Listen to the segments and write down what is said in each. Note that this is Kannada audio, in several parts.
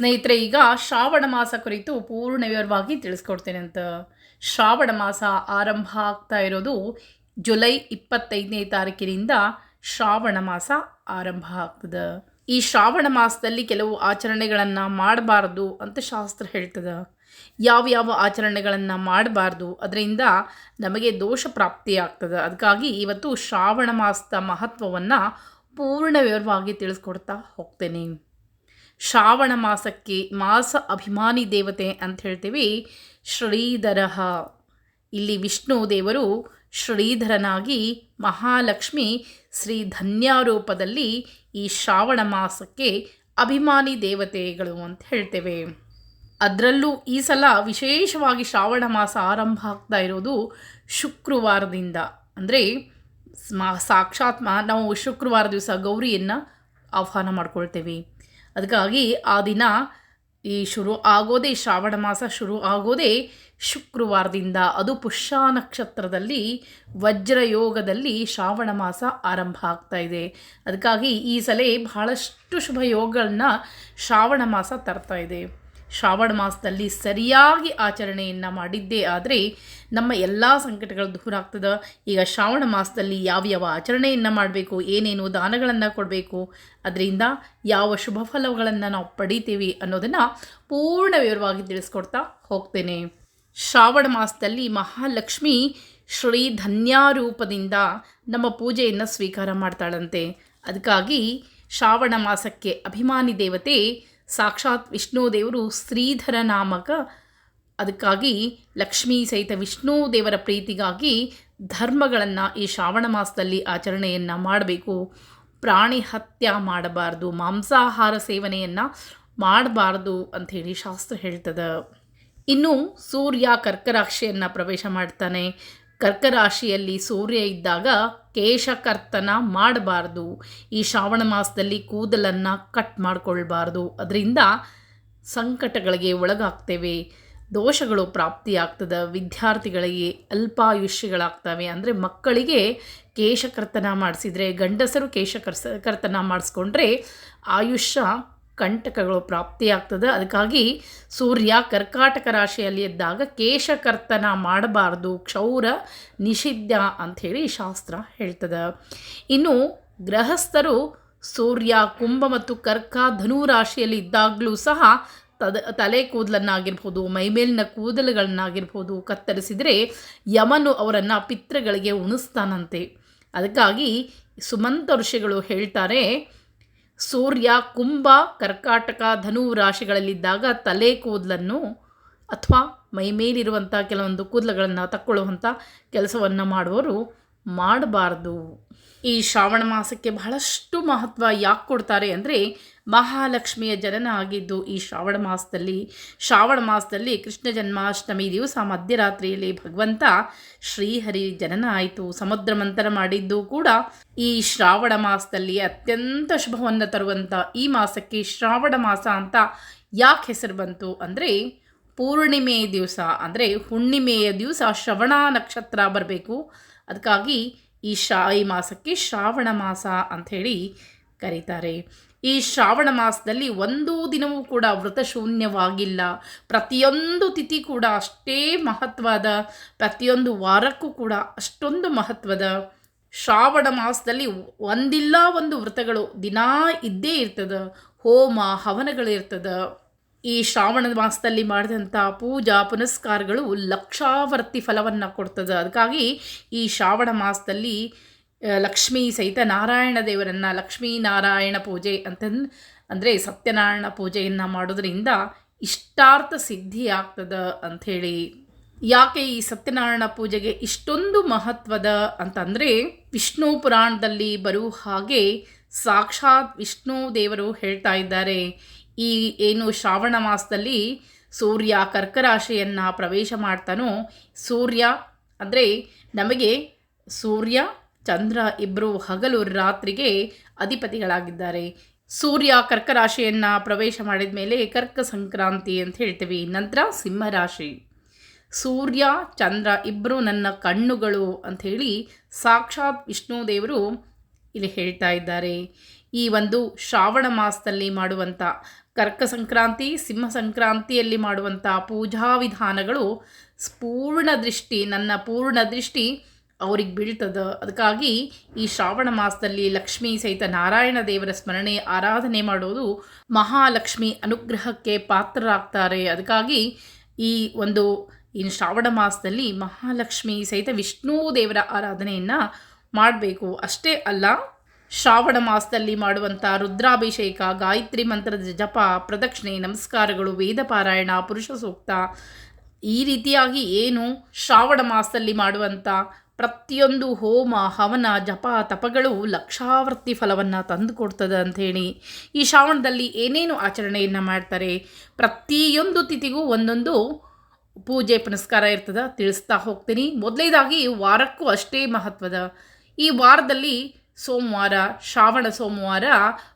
ಸ್ನೇಹಿತರೆ, ಈಗ ಶ್ರಾವಣ ಮಾಸ ಕುರಿತು ಪೂರ್ಣ ವಿವರವಾಗಿ ತಿಳಿಸ್ಕೊಡ್ತೇನೆ ಅಂತ. ಶ್ರಾವಣ ಮಾಸ ಆರಂಭ ಆಗ್ತಾ ಇರೋದು ಜುಲೈ ಇಪ್ಪತ್ತೈದನೇ ತಾರೀಕಿನಿಂದ ಶ್ರಾವಣ ಮಾಸ ಆರಂಭ ಆಗ್ತದೆ. ಈ ಶ್ರಾವಣ ಮಾಸದಲ್ಲಿ ಕೆಲವು ಆಚರಣೆಗಳನ್ನು ಮಾಡಬಾರ್ದು ಅಂತ ಶಾಸ್ತ್ರ ಹೇಳ್ತದೆ. ಯಾವ ಯಾವ ಆಚರಣೆಗಳನ್ನು ಮಾಡಬಾರ್ದು, ಅದರಿಂದ ನಮಗೆ ದೋಷ ಪ್ರಾಪ್ತಿ ಆಗ್ತದೆ. ಅದಕ್ಕಾಗಿ ಇವತ್ತು ಶ್ರಾವಣ ಮಾಸದ ಮಹತ್ವವನ್ನು ಪೂರ್ಣ ವಿವರವಾಗಿ ತಿಳಿಸ್ಕೊಡ್ತಾ ಹೋಗ್ತೇನೆ. ಶ್ರಾವಣ ಮಾಸಕ್ಕೆ ಮಾಸ ಅಭಿಮಾನಿ ದೇವತೆ ಅಂತ ಹೇಳ್ತೀವಿ. ಶ್ರೀಧರ. ಇಲ್ಲಿ ವಿಷ್ಣು ದೇವರು ಶ್ರೀಧರನಾಗಿ ಮಹಾಲಕ್ಷ್ಮಿ ಶ್ರೀ ಧನ್ಯಾರೂಪದಲ್ಲಿ ಈ ಶ್ರಾವಣ ಮಾಸಕ್ಕೆ ಅಭಿಮಾನಿ ದೇವತೆಗಳು ಅಂತ ಹೇಳ್ತೇವೆ. ಅದರಲ್ಲೂ ಈ ಸಲ ವಿಶೇಷವಾಗಿ ಶ್ರಾವಣ ಮಾಸ ಆರಂಭ ಆಗ್ತಾ ಇರೋದು ಶುಕ್ರವಾರದಿಂದ. ಅಂದರೆ ಮಾ ಸಾಕ್ಷಾತ್ ನಾವು ಶುಕ್ರವಾರ ದಿವಸ ಗೌರಿಯನ್ನು ಆಹ್ವಾನ ಮಾಡ್ಕೊಳ್ತೇವೆ. ಅದಕ್ಕಾಗಿ ಆ ದಿನ ಈ ಶುರು ಆಗೋದೇ ಶ್ರಾವಣ ಮಾಸ ಶುರು ಆಗೋದೇ ಶುಕ್ರವಾರದಿಂದ. ಅದು ಪುಷ್ಯ ನಕ್ಷತ್ರದಲ್ಲಿ ವಜ್ರಯೋಗದಲ್ಲಿ ಶ್ರಾವಣ ಮಾಸ ಆರಂಭ ಆಗ್ತಾ ಇದೆ. ಅದಕ್ಕಾಗಿ ಈ ಸಲ ಬಹಳಷ್ಟು ಶುಭ ಯೋಗಗಳನ್ನ ಶ್ರಾವಣ ಮಾಸ ತರ್ತಾ ಇದೆ. ಶ್ರಾವಣ ಮಾಸದಲ್ಲಿ ಸರಿಯಾಗಿ ಆಚರಣೆಯನ್ನು ಮಾಡಿದ್ದೇ ಆದರೆ ನಮ್ಮ ಎಲ್ಲ ಸಂಕಟಗಳು ದೂರ ಆಗ್ತದೆ. ಈಗ ಶ್ರಾವಣ ಮಾಸದಲ್ಲಿ ಯಾವ ಯಾವ ಆಚರಣೆಯನ್ನು ಮಾಡಬೇಕು, ಏನೇನು ದಾನಗಳನ್ನು ಕೊಡಬೇಕು, ಅದರಿಂದ ಯಾವ ಶುಭ ಫಲಗಳನ್ನು ನಾವು ಪಡಿತೀವಿ ಅನ್ನೋದನ್ನು ಪೂರ್ಣ ವಿವರವಾಗಿ ತಿಳಿಸ್ಕೊಡ್ತಾ ಹೋಗ್ತೇನೆ. ಶ್ರಾವಣ ಮಾಸದಲ್ಲಿ ಮಹಾಲಕ್ಷ್ಮಿ ಶ್ರೀ ಧನ್ಯಾರೂಪದಿಂದ ನಮ್ಮ ಪೂಜೆಯನ್ನು ಸ್ವೀಕಾರ ಮಾಡ್ತಾಳಂತೆ. ಅದಕ್ಕಾಗಿ ಶ್ರಾವಣ ಮಾಸಕ್ಕೆ ಅಭಿಮಾನಿ ದೇವತೆ ಸಾಕ್ಷಾತ್ ವಿಷ್ಣು ದೇವರು ಶ್ರೀಧರ ನಾಮಕ. ಅದಕ್ಕಾಗಿ ಲಕ್ಷ್ಮೀ ಸಹಿತ ವಿಷ್ಣು ದೇವರ ಪ್ರೀತಿಗಾಗಿ ಧರ್ಮಗಳನ್ನು ಈ ಶ್ರಾವಣ ಮಾಸದಲ್ಲಿ ಆಚರಣೆಯನ್ನು ಮಾಡಬೇಕು. ಪ್ರಾಣಿ ಹತ್ಯ ಮಾಡಬಾರ್ದು, ಮಾಂಸಾಹಾರ ಸೇವನೆಯನ್ನು ಮಾಡಬಾರ್ದು ಅಂಥೇಳಿ ಶಾಸ್ತ್ರ ಹೇಳ್ತದೆ. ಇನ್ನು ಸೂರ್ಯ ಕರ್ಕರಾಶಿಯನ್ನು ಪ್ರವೇಶ ಮಾಡ್ತಾನೆ. ಕರ್ಕರಾಶಿಯಲ್ಲಿ ಸೂರ್ಯ ಇದ್ದಾಗ ಕೇಶಕರ್ತನ ಮಾಡಬಾರ್ದು. ಈ ಶ್ರಾವಣ ಮಾಸದಲ್ಲಿ ಕೂದಲನ್ನು ಕಟ್ ಮಾಡಿಕೊಳ್ಬಾರ್ದು. ಅದರಿಂದ ಸಂಕಟಗಳಿಗೆ ಒಳಗಾಗ್ತೇವೆ. ದೋಷಗಳು ಪ್ರಾಪ್ತಿಯಾಗ್ತದೆ, ವಿದ್ಯಾರ್ಥಿಗಳಿಗೆ ಅಲ್ಪಾಯುಷ್ಯಗಳಾಗ್ತವೆ. ಅಂದರೆ ಮಕ್ಕಳಿಗೆ ಕೇಶಕರ್ತನ ಮಾಡಿಸಿದರೆ, ಗಂಡಸರು ಕೇಶಕರ್ಸ, ಕರ್ತನ ಮಾಡಿಸ್ಕೊಂಡ್ರೆ ಆಯುಷ್ಯ ಕಂಟಕಗಳು ಪ್ರಾಪ್ತಿಯಾಗ್ತದೆ. ಅದಕ್ಕಾಗಿ ಸೂರ್ಯ ಕರ್ಕಾಟಕ ರಾಶಿಯಲ್ಲಿ ಇದ್ದಾಗ ಕೇಶಕರ್ತನ ಮಾಡಬಾರ್ದು, ಕ್ಷೌರ ನಿಷಿದ್ಧ ಅಂಥೇಳಿ ಶಾಸ್ತ್ರ ಹೇಳ್ತದೆ. ಇನ್ನು ಗೃಹಸ್ಥರು ಸೂರ್ಯ, ಕುಂಭ ಮತ್ತು ಕರ್ಕ ಧನು ರಾಶಿಯಲ್ಲಿ ಇದ್ದಾಗಲೂ ಸಹ ತದ ತಲೆ ಕೂದಲನ್ನಾಗಿರ್ಬೋದು ಮೈಮೇಲಿನ ಕೂದಲುಗಳನ್ನಾಗಿರ್ಬೋದು ಕತ್ತರಿಸಿದರೆ ಯಮನು ಅವರನ್ನು ಪಿತೃಗಳಿಗೆ ಉಣಿಸ್ತಾನಂತೆ. ಅದಕ್ಕಾಗಿ ಸುಮಂತ ಋಷಿಗಳು ಹೇಳ್ತಾರೆ ಸೂರ್ಯ ಕುಂಭ ಕರ್ಕಾಟಕ ಧನು ರಾಶಿಗಳಲ್ಲಿದ್ದಾಗ ತಲೆ ಕೂದಲನ್ನು ಅಥವಾ ಮೈಮೇಲಿರುವಂಥ ಕೆಲವೊಂದು ಕೂದಲುಗಳನ್ನು ತಕ್ಕೊಳ್ಳುವಂಥ ಕೆಲಸವನ್ನು ಮಾಡುವವರು ಮಾಡಬಾರ್ದು. ಈ ಶ್ರಾವಣ ಮಾಸಕ್ಕೆ ಬಹಳಷ್ಟು ಮಹತ್ವ ಯಾಕೆ ಕೊಡ್ತಾರೆ ಅಂದರೆ ಮಹಾಲಕ್ಷ್ಮಿಯ ಜನನ ಆಗಿದ್ದು ಈ ಶ್ರಾವಣ ಮಾಸದಲ್ಲಿ ಶ್ರಾವಣ ಮಾಸದಲ್ಲಿ ಕೃಷ್ಣ ಜನ್ಮಾಷ್ಟಮಿ ದಿವಸ ಮಧ್ಯರಾತ್ರಿಯಲ್ಲಿ ಭಗವಂತ ಶ್ರೀಹರಿ ಜನನ ಆಯಿತು. ಸಮುದ್ರ ಮಂಥನ ಮಾಡಿದ್ದು ಕೂಡ ಈ ಶ್ರಾವಣ ಮಾಸದಲ್ಲಿ ಅತ್ಯಂತ ಶುಭವನ್ನು ತರುವಂಥ ಈ ಮಾಸಕ್ಕೆ ಶ್ರಾವಣ ಮಾಸ ಅಂತ ಯಾಕೆ ಹೆಸರು ಬಂತು ಅಂದರೆ ಪೂರ್ಣಿಮೆ ದಿವಸ ಅಂದರೆ ಹುಣ್ಣಿಮೆಯ ದಿವಸ ಶ್ರವಣ ನಕ್ಷತ್ರ ಬರಬೇಕು. ಅದಕ್ಕಾಗಿ ಈ ಶಾ, ಈ ಮಾಸಕ್ಕೆ ಶ್ರಾವಣ ಮಾಸ ಅಂಥೇಳಿ ಕರೀತಾರೆ. ಈ ಶ್ರಾವಣ ಮಾಸದಲ್ಲಿ ಒಂದು ದಿನವೂ ಕೂಡ ವ್ರತ ಶೂನ್ಯವಾಗಿಲ್ಲ. ಪ್ರತಿಯೊಂದು ತಿಥಿ ಕೂಡ ಅಷ್ಟೇ ಮಹತ್ವದ. ಪ್ರತಿಯೊಂದು ವಾರಕ್ಕೂ ಕೂಡ ಅಷ್ಟೊಂದು ಮಹತ್ವದ. ಶ್ರಾವಣ ಮಾಸದಲ್ಲಿ ಒಂದಿಲ್ಲ ಒಂದು ವ್ರತಗಳು ದಿನಾ ಇದ್ದೇ ಇರ್ತದೆ. ಹೋಮ ಹವನಗಳಿರ್ತದೆ ಈ ಶ್ರಾವಣ ಮಾಸದಲ್ಲಿ ಮಾಡಿದಂಥ ಪೂಜಾ ಪುನಸ್ಕಾರಗಳು ಲಕ್ಷಾವರ್ತಿ ಫಲವನ್ನು ಕೊಡ್ತದೆ. ಅದಕ್ಕಾಗಿ ಈ ಶ್ರಾವಣ ಮಾಸದಲ್ಲಿ ಲಕ್ಷ್ಮೀ ಸಹಿತ ನಾರಾಯಣ ದೇವರನ್ನು ಲಕ್ಷ್ಮೀ ನಾರಾಯಣ ಪೂಜೆ ಅಂತ ಅಂದರೆ ಸತ್ಯನಾರಾಯಣ ಪೂಜೆಯನ್ನು ಮಾಡೋದರಿಂದ ಇಷ್ಟಾರ್ಥ ಸಿದ್ಧಿ ಆಗ್ತದೆ ಅಂಥೇಳಿ. ಯಾಕೆ ಈ ಸತ್ಯನಾರಾಯಣ ಪೂಜೆಗೆ ಇಷ್ಟೊಂದು ಮಹತ್ವದ ಅಂತಂದರೆ, ವಿಷ್ಣು ಪುರಾಣದಲ್ಲಿ ಬರುವ ಹಾಗೆ ಸಾಕ್ಷಾತ್ ವಿಷ್ಣು ದೇವರು ಹೇಳ್ತಾ ಇದ್ದಾರೆ ಈ ಏನು ಶ್ರಾವಣ ಮಾಸದಲ್ಲಿ ಸೂರ್ಯ ಕರ್ಕರಾಶಿಯನ್ನು ಪ್ರವೇಶ ಮಾಡ್ತಾನೋ, ಸೂರ್ಯ ಅಂದರೆ ನಮಗೆ ಸೂರ್ಯ, ಚಂದ್ರ ಇಬ್ಬರು ಹಗಲು ರಾತ್ರಿಗೆ ಅಧಿಪತಿಗಳಾಗಿದ್ದಾರೆ. ಸೂರ್ಯ ಕರ್ಕರಾಶಿಯನ್ನು ಪ್ರವೇಶ ಮಾಡಿದ ಮೇಲೆ ಕರ್ಕ ಸಂಕ್ರಾಂತಿ ಅಂತ ಹೇಳ್ತೀವಿ. ನಂತರ ಸಿಂಹರಾಶಿ ಸೂರ್ಯ, ಚಂದ್ರ ಇಬ್ಬರು ನನ್ನ ಕಣ್ಣುಗಳು ಅಂಥೇಳಿ ಸಾಕ್ಷಾತ್ ವಿಷ್ಣು ದೇವರು ಇಲ್ಲಿ ಹೇಳ್ತಾ ಇದ್ದಾರೆ. ಈ ಒಂದು ಶ್ರಾವಣ ಮಾಸದಲ್ಲಿ ಮಾಡುವಂಥ ಕರ್ಕ ಸಂಕ್ರಾಂತಿ ಸಿಂಹ ಸಂಕ್ರಾಂತಿಯಲ್ಲಿ ಮಾಡುವಂಥ ಪೂಜಾ ವಿಧಾನಗಳು ಪೂರ್ಣ ದೃಷ್ಟಿ, ನನ್ನ ಪೂರ್ಣ ದೃಷ್ಟಿ ಅವ್ರಿಗೆ ಬೀಳ್ತದ. ಅದಕ್ಕಾಗಿ ಈ ಶ್ರಾವಣ ಮಾಸದಲ್ಲಿ ಲಕ್ಷ್ಮೀ ಸಹಿತ ನಾರಾಯಣ ದೇವರ ಸ್ಮರಣೆ, ಆರಾಧನೆ ಮಾಡೋದು ಮಹಾಲಕ್ಷ್ಮಿ ಅನುಗ್ರಹಕ್ಕೆ ಪಾತ್ರರಾಗ್ತಾರೆ. ಅದಕ್ಕಾಗಿ ಈ ಒಂದು, ಈ ಶ್ರಾವಣ ಮಾಸದಲ್ಲಿ ಮಹಾಲಕ್ಷ್ಮಿ ಸಹಿತ ವಿಷ್ಣು ದೇವರ ಆರಾಧನೆಯನ್ನು ಮಾಡಬೇಕು. ಅಷ್ಟೇ ಅಲ್ಲ ಶ್ರಾವಣ ಮಾಸದಲ್ಲಿ ಮಾಡುವಂಥ ರುದ್ರಾಭಿಷೇಕ, ಗಾಯತ್ರಿ ಮಂತ್ರದ ಜಪ, ಪ್ರದಕ್ಷಿಣೆ, ನಮಸ್ಕಾರಗಳು, ವೇದ ಪಾರಾಯಣ, ಪುರುಷ ಸೂಕ್ತ. ಈ ರೀತಿಯಾಗಿ ಏನು ಶ್ರಾವಣ ಮಾಸದಲ್ಲಿ ಮಾಡುವಂಥ ಪ್ರತಿಯೊಂದು ಹೋಮ, ಹವನ, ಜಪ, ತಪಗಳು ಲಕ್ಷಾವರ್ತಿ ಫಲವನ್ನು ತಂದುಕೊಡ್ತದೆ ಅಂಥೇಳಿ ಈ ಶ್ರಾವಣದಲ್ಲಿ ಏನೇನು ಆಚರಣೆಯನ್ನು ಮಾಡ್ತಾರೆ ಪ್ರತಿಯೊಂದು ತಿಥಿಗೂ ಒಂದೊಂದು ಪೂಜೆ ಪುನಸ್ಕಾರ ಇರ್ತದೆ, ತಿಳಿಸ್ತಾ ಹೋಗ್ತೀನಿ. ಮೊದಲೇದಾಗಿ ವಾರಕ್ಕೂ ಅಷ್ಟೇ ಮಹತ್ವದ. ಈ ವಾರದಲ್ಲಿ ಸೋಮವಾರ, ಶ್ರಾವಣ ಸೋಮವಾರ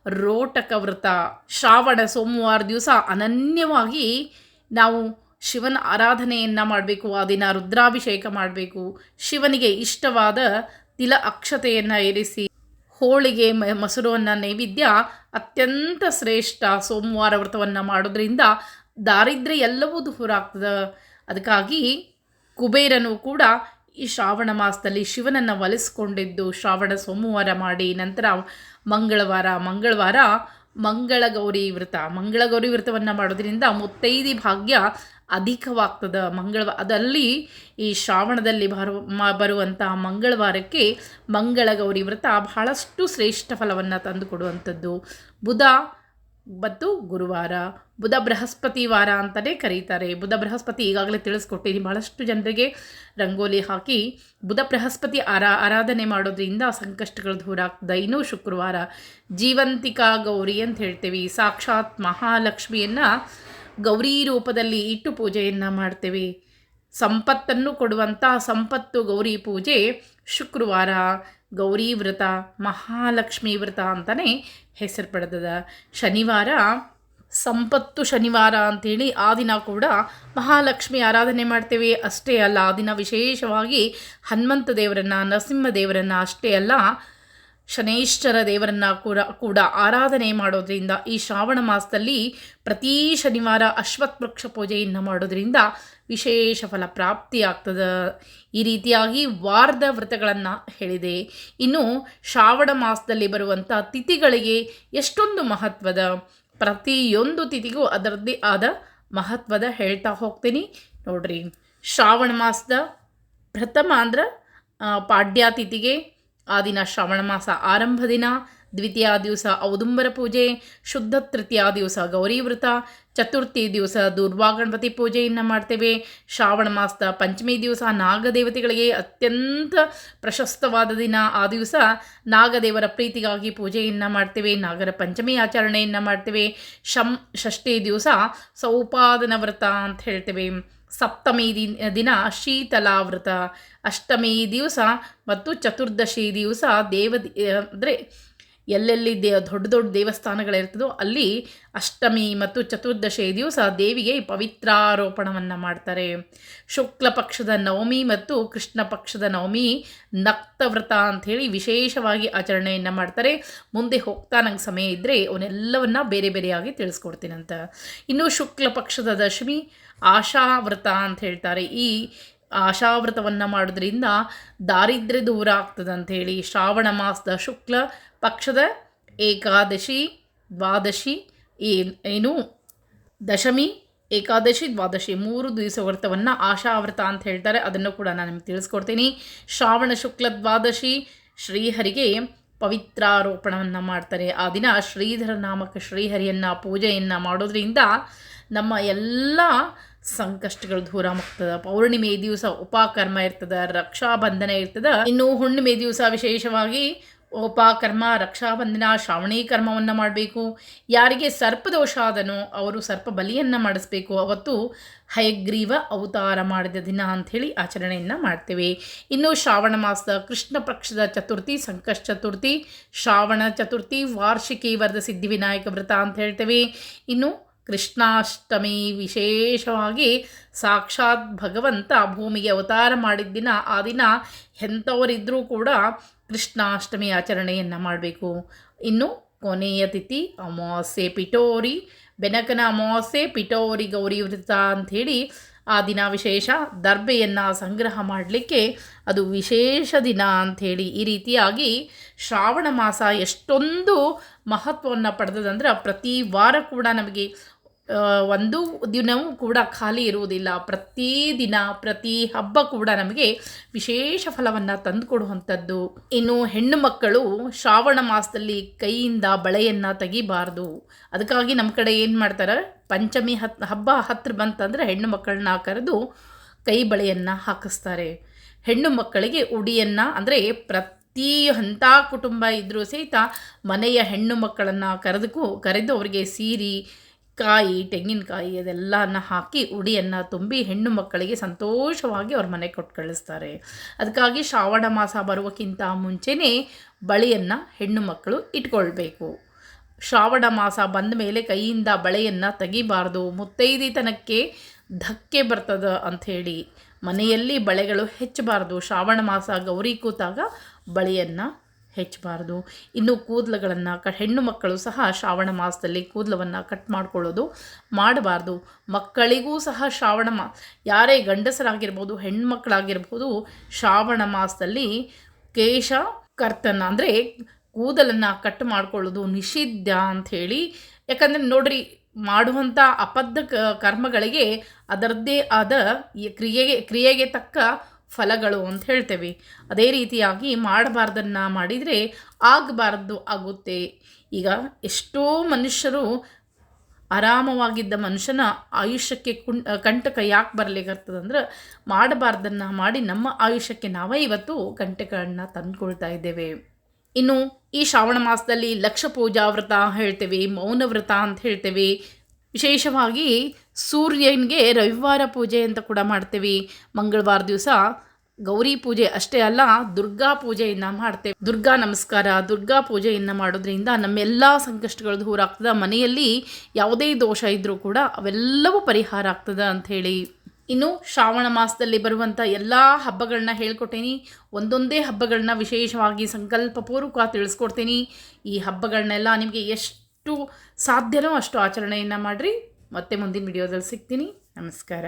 ರೋಟಕ ವ್ರತ. ಶ್ರಾವಣ ಸೋಮವಾರ ದಿವಸ ಅನನ್ಯವಾಗಿ ನಾವು ಶಿವನ ಆರಾಧನೆಯನ್ನು ಮಾಡಬೇಕು, ಆ ದಿನ ರುದ್ರಾಭಿಷೇಕ ಮಾಡಬೇಕು. ಶಿವನಿಗೆ ಇಷ್ಟವಾದ ತಿಲ ಅಕ್ಷತೆಯನ್ನು ಏರಿಸಿ ಹೋಳಿಗೆ, ಮ, ಮೊಸರನ್ನು ನೈವೇದ್ಯ ಅತ್ಯಂತ ಶ್ರೇಷ್ಠ ಸೋಮವಾರ ವ್ರತವನ್ನು ಮಾಡೋದ್ರಿಂದ ದಾರಿದ್ರ್ಯ ಎಲ್ಲವೂ ದೂರ ಆಗ್ತದೆ. ಅದಕ್ಕಾಗಿ ಕುಬೇರನು ಕೂಡ ಈ ಶ್ರಾವಣ ಮಾಸದಲ್ಲಿ ಶಿವನನ್ನು ಒಲಿಸ್ಕೊಂಡಿದ್ದು ಶ್ರಾವಣ ಸೋಮವಾರ ಮಾಡಿ ನಂತರ ಮಂಗಳವಾರ ಮಂಗಳವಾರ ಮಂಗಳಗೌರಿ ವ್ರತ. ಮಂಗಳಗೌರಿ ವ್ರತವನ್ನು ಮಾಡೋದ್ರಿಂದ ಮುತ್ತೈದಿ ಭಾಗ್ಯ ಅಧಿಕವಾಗ್ತದೆ. ಮಂಗಳ ಅದಲ್ಲಿ ಈ ಶ್ರಾವಣದಲ್ಲಿ ಬರು, ಮ ಬರುವಂಥ ಮಂಗಳವಾರಕ್ಕೆ ಮಂಗಳಗೌರಿ ವ್ರತ ಬಹಳಷ್ಟು ಶ್ರೇಷ್ಠ ಫಲವನ್ನು ತಂದುಕೊಡುವಂಥದ್ದು. ಬುಧ ಮತ್ತು ಗುರುವಾರ, ಬುಧ ಬೃಹಸ್ಪತಿ ವಾರ ಅಂತಲೇ ಕರೀತಾರೆ. ಬುಧ ಬೃಹಸ್ಪತಿ ಈಗಾಗಲೇ ತಿಳಿಸ್ಕೊಟ್ಟಿದ್ದೀನಿ ಭಾಳಷ್ಟು ಜನರಿಗೆ ರಂಗೋಲಿ ಹಾಕಿ ಬುಧ ಬೃಹಸ್ಪತಿ ಆರಾ, ಆರಾಧನೆ ಮಾಡೋದ್ರಿಂದ ಸಂಕಷ್ಟಗಳು ದೂರ ಆಗ್ತದೆ. ಇನ್ನೂ ಶುಕ್ರವಾರ ಜೀವಂತಿಕಾ ಗೌರಿ ಅಂತ ಹೇಳ್ತೇವೆ. ಸಾಕ್ಷಾತ್ ಮಹಾಲಕ್ಷ್ಮಿಯನ್ನು ಗೌರಿ ರೂಪದಲ್ಲಿ ಇಟ್ಟು ಪೂಜೆಯನ್ನು ಮಾಡ್ತೇವೆ. ಸಂಪತ್ತನ್ನು ಕೊಡುವಂಥ ಸಂಪತ್ತು ಗೌರಿ ಪೂಜೆ ಶುಕ್ರವಾರ. ಗೌರಿ ವ್ರತ, ಮಹಾಲಕ್ಷ್ಮಿ ವ್ರತ ಅಂತಲೇ ಹೆಸರು ಪಡೆದದ. ಶನಿವಾರ, ಸಂಪತ್ತು ಶನಿವಾರ ಅಂತೇಳಿ ಆ ದಿನ ಕೂಡ ಮಹಾಲಕ್ಷ್ಮಿ ಆರಾಧನೆ ಮಾಡ್ತೇವೆ. ಅಷ್ಟೇ ಅಲ್ಲ, ಆ ದಿನ ವಿಶೇಷವಾಗಿ ಹನುಮಂತ ದೇವರನ್ನು, ನರಸಿಂಹ ದೇವರನ್ನು ಅಷ್ಟೇ ಅಲ್ಲ ಶನೇಶ್ವರ ದೇವರನ್ನು ಕೂಡ ಕೂಡ ಆರಾಧನೆ ಮಾಡೋದ್ರಿಂದ ಈ ಶ್ರಾವಣ ಮಾಸದಲ್ಲಿ ಪ್ರತಿ ಶನಿವಾರ ಅಶ್ವತ್ ವೃಕ್ಷ ಪೂಜೆಯನ್ನು ಮಾಡೋದ್ರಿಂದ ವಿಶೇಷ ಫಲ ಪ್ರಾಪ್ತಿಯಾಗ್ತದೆ. ಈ ರೀತಿಯಾಗಿ ವಾರದ ವ್ರತಗಳನ್ನು ಹೇಳಿದೆ. ಇನ್ನು ಶ್ರಾವಣ ಮಾಸದಲ್ಲಿ ಬರುವಂಥ ತಿಥಿಗಳಿಗೆ ಎಷ್ಟೊಂದು ಮಹತ್ವದ, ಪ್ರತಿಯೊಂದು ತಿಥಿಗೂ ಅದರದ್ದೇ ಆದ ಮಹತ್ವದ ಹೇಳ್ತಾ ಹೋಗ್ತೀನಿ. ನೋಡ್ರಿ, ಶ್ರಾವಣ ಮಾಸದ ಪ್ರಥಮ ಅಂದ್ರೆ ಪಾಡ್ಯ ತಿಥಿಗೆ ಆ ದಿನ ಶ್ರಾವಣ ಮಾಸ ಆರಂಭ ದಿನ, ದ್ವಿತೀಯ ದಿವಸ ಔದುಂಬರ ಪೂಜೆ, ಶುದ್ಧ ತೃತೀಯ ದಿವಸ ಗೌರಿ ವ್ರತ, ಚತುರ್ಥಿ ದಿವಸ ದುರ್ವಾ ಗಣಪತಿ ಪೂಜೆಯನ್ನು ಮಾಡ್ತೇವೆ. ಶ್ರಾವಣ ಮಾಸದ ಪಂಚಮಿ ದಿವಸ ನಾಗದೇವತೆಗಳಿಗೆ ಅತ್ಯಂತ ಪ್ರಶಸ್ತವಾದ ದಿನ. ಆ ದಿವಸ ನಾಗದೇವರ ಪ್ರೀತಿಗಾಗಿ ಪೂಜೆಯನ್ನು ಮಾಡ್ತೇವೆ. ನಾಗರ ಪಂಚಮಿ ಆಚರಣೆಯನ್ನು ಮಾಡ್ತೇವೆ. ಶಂ ಷಷ್ಠಿ ದಿವಸ ಸೌಪಾದನ ವ್ರತ ಅಂತ ಹೇಳ್ತೇವೆ. ಸಪ್ತಮಿ ದಿನ ದಿನ ಶೀತಲಾ ವ್ರತ ಅಷ್ಟಮಿ ದಿವಸ ಮತ್ತು ಚತುರ್ದಶಿ ದಿವಸ ದೇವ ಅಂದರೆ ಎಲ್ಲೆಲ್ಲಿ ದೇ ದೊಡ್ಡ ದೊಡ್ಡ ದೇವಸ್ಥಾನಗಳಿರ್ತದೋ ಅಲ್ಲಿ ಅಷ್ಟಮಿ ಮತ್ತು ಚತುರ್ದಶಿ ದಿವಸ ದೇವಿಗೆ ಪವಿತ್ರಾರೋಪಣವನ್ನು ಮಾಡ್ತಾರೆ. ಶುಕ್ಲ ಪಕ್ಷದ ನವಮಿ ಮತ್ತು ಕೃಷ್ಣ ಪಕ್ಷದ ನವಮಿ ನಕ್ತವ್ರತ ಅಂಥೇಳಿ ವಿಶೇಷವಾಗಿ ಆಚರಣೆಯನ್ನು ಮಾಡ್ತಾರೆ. ಮುಂದೆ ಹೋಗ್ತಾ ನಂಗೆ ಸಮಯ ಇದ್ದರೆ ಅವನ್ನೆಲ್ಲವನ್ನ ಬೇರೆ ಬೇರೆಯಾಗಿ ತಿಳಿಸ್ಕೊಡ್ತೀನಂತ ಇನ್ನು ಶುಕ್ಲ ಪಕ್ಷದ ದಶಮಿ ಆಶಾವ್ರತ ಅಂತ ಹೇಳ್ತಾರೆ. ಈ ಆಶಾವ್ರತವನ್ನು ಮಾಡೋದ್ರಿಂದ ದಾರಿದ್ರ್ಯ ದೂರ ಆಗ್ತದಂಥೇಳಿ ಶ್ರಾವಣ ಮಾಸದ ಶುಕ್ಲ ಪಕ್ಷದ ಏಕಾದಶಿ ದ್ವಾದಶಿ ಏನು ದಶಮಿ, ಏಕಾದಶಿ, ದ್ವಾದಶಿ ಮೂರು ದಿವಸ ವ್ರತವನ್ನು ಆಶಾವ್ರತ ಅಂತ ಹೇಳ್ತಾರೆ. ಅದನ್ನು ಕೂಡ ನಾನು ನಿಮ್ಗೆ ತಿಳಿಸ್ಕೊಡ್ತೀನಿ. ಶ್ರಾವಣ ಶುಕ್ಲ ದ್ವಾದಶಿ ಶ್ರೀಹರಿಗೆ ಪವಿತ್ರಾರೋಪಣವನ್ನು ಮಾಡ್ತಾರೆ. ಆ ದಿನ ಶ್ರೀಧರ ನಾಮಕ ಶ್ರೀಹರಿಯನ್ನು ಪೂಜೆಯನ್ನು ಮಾಡೋದ್ರಿಂದ ನಮ್ಮ ಎಲ್ಲ ಸಂಕಷ್ಟಗಳು ದೂರ ಆಗ್ತದ. ಪೌರ್ಣಿಮೆ ದಿವಸ ಉಪಕರ್ಮ ಇರ್ತದ, ರಕ್ಷಾಬಂಧನ ಇರ್ತದ. ಇನ್ನು ಹುಣ್ಣಿಮೆ ದಿವಸ ವಿಶೇಷವಾಗಿ ಉಪಕರ್ಮ ರಕ್ಷಾಬಂಧನ ಶ್ರಾವಣಿ ಕರ್ಮವನ್ನು ಮಾಡಬೇಕು. ಯಾರಿಗೆ ಸರ್ಪದೋಷ ಆದನೋ ಅವರು ಸರ್ಪ ಬಲಿಯನ್ನು ಮಾಡಿಸ್ಬೇಕು. ಅವತ್ತು ಹಯಗ್ರೀವ ಅವತಾರ ಮಾಡಿದ ದಿನ ಅಂಥೇಳಿ ಆಚರಣೆಯನ್ನು ಮಾಡ್ತೇವೆ. ಇನ್ನು ಶ್ರಾವಣ ಮಾಸದ ಕೃಷ್ಣ ಪಕ್ಷದ ಚತುರ್ಥಿ, ಸಂಕಷ್ಟ ಚತುರ್ಥಿ, ಶ್ರಾವಣ ಚತುರ್ಥಿ, ವಾರ್ಷಿಕಿ ವರದ ಸಿದ್ಧಿವಿನಾಯಕ ವ್ರತ ಅಂತ ಹೇಳ್ತೇವೆ. ಇನ್ನು ಕೃಷ್ಣಾಷ್ಟಮಿ ವಿಶೇಷವಾಗಿ ಸಾಕ್ಷಾತ್ ಭಗವಂತ ಭೂಮಿಗೆ ಅವತಾರ ಮಾಡಿದ ದಿನ, ಆ ದಿನ ಎಂಥವರಿದ್ದರೂ ಕೂಡ ಕೃಷ್ಣಾಷ್ಟಮಿ ಆಚರಣೆಯನ್ನು ಮಾಡಬೇಕು. ಇನ್ನು ಕೊನೆಯ ತಿಥಿ ಅಮಾವಾಸ್ಯೆ ಪಿಟೋರಿ. ಬೆನಕನ ಅಮಾವಾಸ್ಯೆ ಪಿಟೋರಿ ಗೌರಿ ವೃತ ಅಂಥೇಳಿ ಆ ದಿನ ವಿಶೇಷ ದರ್ಬೆಯನ್ನು ಸಂಗ್ರಹ ಮಾಡಲಿಕ್ಕೆ ಅದು ವಿಶೇಷ ದಿನ ಅಂಥೇಳಿ ಈ ರೀತಿಯಾಗಿ ಶ್ರಾವಣ ಮಾಸ ಎಷ್ಟೊಂದು ಮಹತ್ವವನ್ನು ಪಡೆದದಂದ್ರೆ ಪ್ರತಿ ವಾರ ಕೂಡ ನಮಗೆ ಒಂದು ದಿನವೂ ಕೂಡ ಖಾಲಿ ಇರುವುದಿಲ್ಲ. ಪ್ರತಿ ದಿನ, ಪ್ರತಿ ಹಬ್ಬ ಕೂಡ ನಮಗೆ ವಿಶೇಷ ಫಲವನ್ನು ತಂದುಕೊಡುವಂಥದ್ದು. ಇನ್ನು ಹೆಣ್ಣು ಮಕ್ಕಳು ಶ್ರಾವಣ ಮಾಸದಲ್ಲಿ ಕೈಯಿಂದ ಬಳೆಯನ್ನು ತೆಗಿಬಾರ್ದು. ಅದಕ್ಕಾಗಿ ನಮ್ಮ ಕಡೆ ಏನು ಮಾಡ್ತಾರೆ? ಪಂಚಮಿ ಹತ್, ಹಬ್ಬ ಹತ್ತಿರ ಬಂತಂದರೆ ಹೆಣ್ಣು ಮಕ್ಕಳನ್ನ ಕರೆದು ಕೈ ಬಳೆಯನ್ನು ಹಾಕಿಸ್ತಾರೆ. ಹೆಣ್ಣು ಮಕ್ಕಳಿಗೆ ಉಡಿಯನ್ನು ಅಂದರೆ ಪ್ರತಿ ಅಂಥ ಕುಟುಂಬ ಇದ್ದರೂ ಸಹಿತ ಮನೆಯ ಹೆಣ್ಣು ಮಕ್ಕಳನ್ನು ಕರೆದಕ್ಕೂ ಕರೆದು ಅವರಿಗೆ ಸೀರೆ ಕಾಯಿ, ತೆಂಗಿನಕಾಯಿ ಅದೆಲ್ಲನ ಹಾಕಿ ಉಡಿಯನ್ನು ತುಂಬಿ ಹೆಣ್ಣು ಮಕ್ಕಳಿಗೆ ಸಂತೋಷವಾಗಿ ಅವ್ರ ಮನೆ ಕೊಟ್ಟು ಕಳಿಸ್ತಾರೆ. ಅದಕ್ಕಾಗಿ ಶ್ರಾವಣ ಮಾಸ ಬರುವಕ್ಕಿಂತ ಮುಂಚೆನೇ ಬಳೆಯನ್ನು ಹೆಣ್ಣು ಮಕ್ಕಳು ಇಟ್ಕೊಳ್ಬೇಕು. ಶ್ರಾವಣ ಮಾಸ ಬಂದ ಮೇಲೆ ಕೈಯಿಂದ ಬಳೆಯನ್ನು ತೆಗಿಬಾರ್ದು. ಮುತ್ತೈದಿತನಕ್ಕೆ ಧಕ್ಕೆ ಬರ್ತದ ಅಂಥೇಳಿ ಮನೆಯಲ್ಲಿ ಬಳೆಗಳು ಹೆಚ್ಚಬಾರ್ದು. ಶ್ರಾವಣ ಮಾಸ ಗೌರಿ ಕೂತಾಗ ಬಳೆಯನ್ನು ಹೆಚ್ಚಬಾರ್ದು. ಇನ್ನು ಕೂದಲುಗಳನ್ನು ಕ, ಹೆಣ್ಣು ಮಕ್ಕಳು ಸಹ ಶ್ರಾವಣ ಮಾಸದಲ್ಲಿ ಕೂದಲವನ್ನು ಕಟ್ ಮಾಡ್ಕೊಳ್ಳೋದು ಮಾಡಬಾರ್ದು. ಮಕ್ಕಳಿಗೂ ಸಹ ಶ್ರಾವಣ ಮಾ, ಯಾರೇ ಗಂಡಸರಾಗಿರ್ಬೋದು, ಹೆಣ್ಮಕ್ಳಾಗಿರ್ಬೋದು, ಶ್ರಾವಣ ಮಾಸದಲ್ಲಿ ಕೇಶ ಕರ್ತನ ಅಂದರೆ ಕೂದಲನ್ನು ಕಟ್ ಮಾಡ್ಕೊಳ್ಳೋದು ನಿಷಿದ್ಧ ಅಂಥೇಳಿ ಯಾಕಂದರೆ ನೋಡ್ರಿ ಮಾಡುವಂಥ ಅಬದ್ಧ ಕರ್ಮಗಳಿಗೆ ಅದರದ್ದೇ ಆದ ಕ್ರಿಯೆಗೆ ಕ್ರಿಯೆಗೆ ತಕ್ಕ ಫಲಗಳು ಅಂತ ಹೇಳ್ತೇವೆ. ಅದೇ ರೀತಿಯಾಗಿ ಮಾಡಬಾರ್ದನ್ನು ಮಾಡಿದರೆ ಆಗಬಾರ್ದು ಆಗುತ್ತೆ. ಈಗ ಎಷ್ಟೋ ಮನುಷ್ಯರು ಆರಾಮವಾಗಿದ್ದ ಮನುಷ್ಯನ ಆಯುಷ್ಯಕ್ಕೆ ಕುಂ ಕಂಟಕ ಯಾಕೆ ಬರಲಿಕ್ಕರ್ತದಂದ್ರೆ ಮಾಡಬಾರ್ದನ್ನು ಮಾಡಿ ನಮ್ಮ ಆಯುಷ್ಯಕ್ಕೆ ನಾವೇ ಇವತ್ತು ಕಂಟಕಗಳನ್ನು ತಂದುಕೊಳ್ತಾ ಇದ್ದೇವೆ. ಇನ್ನು ಈ ಶ್ರಾವಣ ಮಾಸದಲ್ಲಿ ಲಕ್ಷ ಪೂಜಾ ವ್ರತ ಹೇಳ್ತೇವೆ ಮೌನ ವ್ರತ ಅಂತ ಹೇಳ್ತೇವೆ. ವಿಶೇಷವಾಗಿ ಸೂರ್ಯನಿಗೆ ರವಿವಾರ ಪೂಜೆ ಅಂತ ಕೂಡ ಮಾಡ್ತೇವೆ. ಮಂಗಳವಾರ ದಿವಸ ಗೌರಿ ಪೂಜೆ ಅಷ್ಟೇ ಅಲ್ಲ, ದುರ್ಗಾ ಪೂಜೆಯನ್ನು ಮಾಡ್ತೇವೆ. ದುರ್ಗಾ ನಮಸ್ಕಾರ, ದುರ್ಗಾ ಪೂಜೆಯನ್ನು ಮಾಡೋದ್ರಿಂದ ನಮ್ಮೆಲ್ಲ ಸಂಕಷ್ಟಗಳು ದೂರ ಆಗ್ತದೆ ಮನೆಯಲ್ಲಿ ಯಾವುದೇ ದೋಷ ಇದ್ದರೂ ಕೂಡ ಅವೆಲ್ಲವೂ ಪರಿಹಾರ ಆಗ್ತದೆ ಅಂಥೇಳಿ ಇನ್ನು ಶ್ರಾವಣ ಮಾಸದಲ್ಲಿ ಬರುವಂಥ ಎಲ್ಲ ಹಬ್ಬಗಳನ್ನ ಹೇಳ್ಕೊಟ್ಟೇನಿ. ಒಂದೊಂದೇ ಹಬ್ಬಗಳನ್ನ ವಿಶೇಷವಾಗಿ ಸಂಕಲ್ಪಪೂರ್ವಕ ತಿಳಿಸ್ಕೊಡ್ತೀನಿ. ಈ ಹಬ್ಬಗಳನ್ನೆಲ್ಲ ನಿಮಗೆ ಎಷ್ಟು ಸಾಧ್ಯನೋ ಅಷ್ಟು ಆಚರಣೆಯನ್ನು ಮಾಡಿರಿ. ಮತ್ತೆ ಮುಂದಿನ ವಿಡಿಯೋದಲ್ಲಿ ಸಿಗ್ತೀನಿ. ನಮಸ್ಕಾರ.